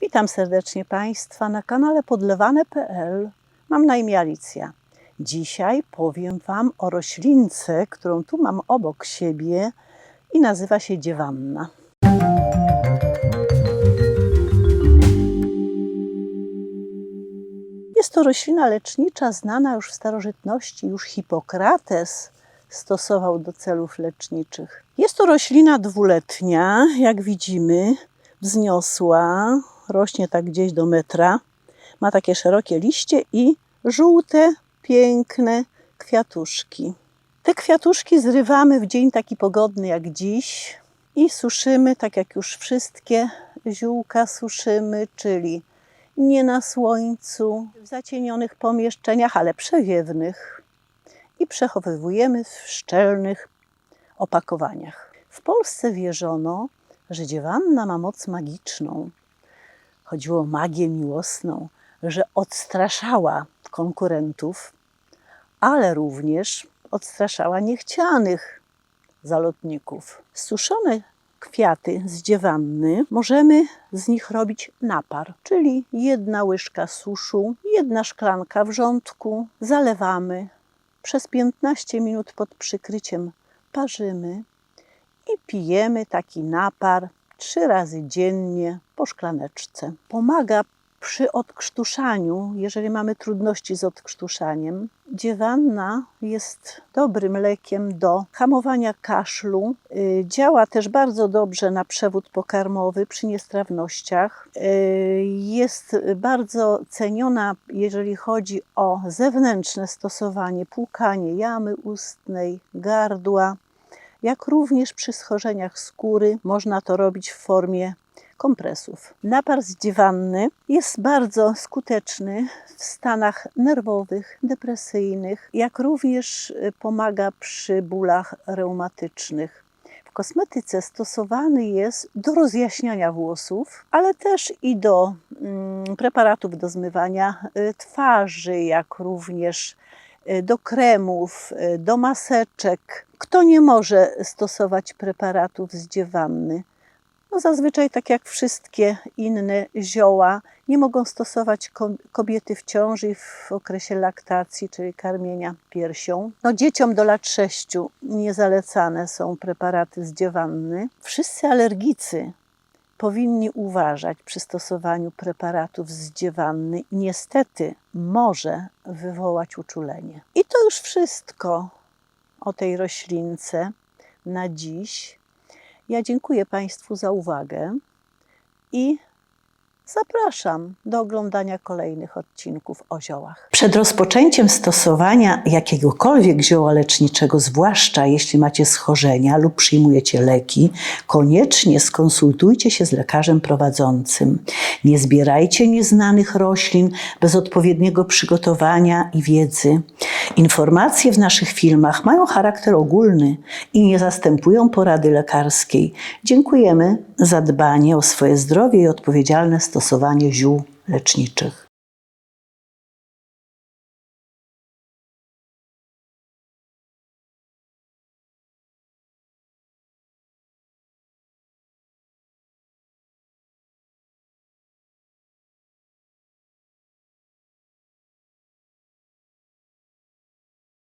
Witam serdecznie Państwa na kanale podlewane.pl. Mam na imię Alicja. Dzisiaj powiem Wam o roślince, którą tu mam obok siebie i nazywa się dziewanna. Jest to roślina lecznicza znana już w starożytności. Już Hipokrates stosował do celów leczniczych. Jest to roślina dwuletnia, jak widzimy, wzniosła, rośnie tak gdzieś do metra. Ma takie szerokie liście i żółte, piękne kwiatuszki. Te kwiatuszki zrywamy w dzień taki pogodny jak dziś i suszymy, tak jak już wszystkie ziółka suszymy, czyli nie na słońcu, w zacienionych pomieszczeniach, ale przewiewnych i przechowywujemy w szczelnych opakowaniach. W Polsce wierzono, że dziewanna ma moc magiczną. Chodziło o magię miłosną, że odstraszała konkurentów, ale również odstraszała niechcianych zalotników. Suszone kwiaty z dziewanny możemy z nich robić napar, czyli jedna łyżka suszu, jedna szklanka wrzątku, zalewamy, przez 15 minut pod przykryciem parzymy i pijemy taki napar trzy razy dziennie po szklaneczce. Pomaga przy odkrztuszaniu, jeżeli mamy trudności z odkrztuszaniem. Dziewanna jest dobrym lekiem do hamowania kaszlu. Y, Działa też bardzo dobrze na przewód pokarmowy przy niestrawnościach. Y, Jest bardzo ceniona, jeżeli chodzi o zewnętrzne stosowanie, płukanie jamy ustnej, gardła jak również przy schorzeniach skóry można to robić w formie kompresów. Napar z dziewanny jest bardzo skuteczny w stanach nerwowych, depresyjnych, jak również pomaga przy bólach reumatycznych. W kosmetyce stosowany jest do rozjaśniania włosów, ale też i do mm, preparatów do zmywania y, twarzy, jak również y, do kremów, y, do maseczek. Kto nie może stosować preparatów z dziewanny? No zazwyczaj, tak jak wszystkie inne zioła, nie mogą stosować ko- kobiety w ciąży i w okresie laktacji, czyli karmienia piersią. No, dzieciom do lat 6 niezalecane są preparaty z dziewanny. Wszyscy alergicy powinni uważać przy stosowaniu preparatów z dziewanny. Niestety może wywołać uczulenie. I to już wszystko o tej roślince na dziś. Ja dziękuję Państwu za uwagę i zapraszam do oglądania kolejnych odcinków o ziołach. Przed rozpoczęciem stosowania jakiegokolwiek zioła leczniczego, zwłaszcza jeśli macie schorzenia lub przyjmujecie leki, koniecznie skonsultujcie się z lekarzem prowadzącym. Nie zbierajcie nieznanych roślin bez odpowiedniego przygotowania i wiedzy. Informacje w naszych filmach mają charakter ogólny i nie zastępują porady lekarskiej. Dziękujemy za dbanie o swoje zdrowie i odpowiedzialne stosowanie ziół leczniczych.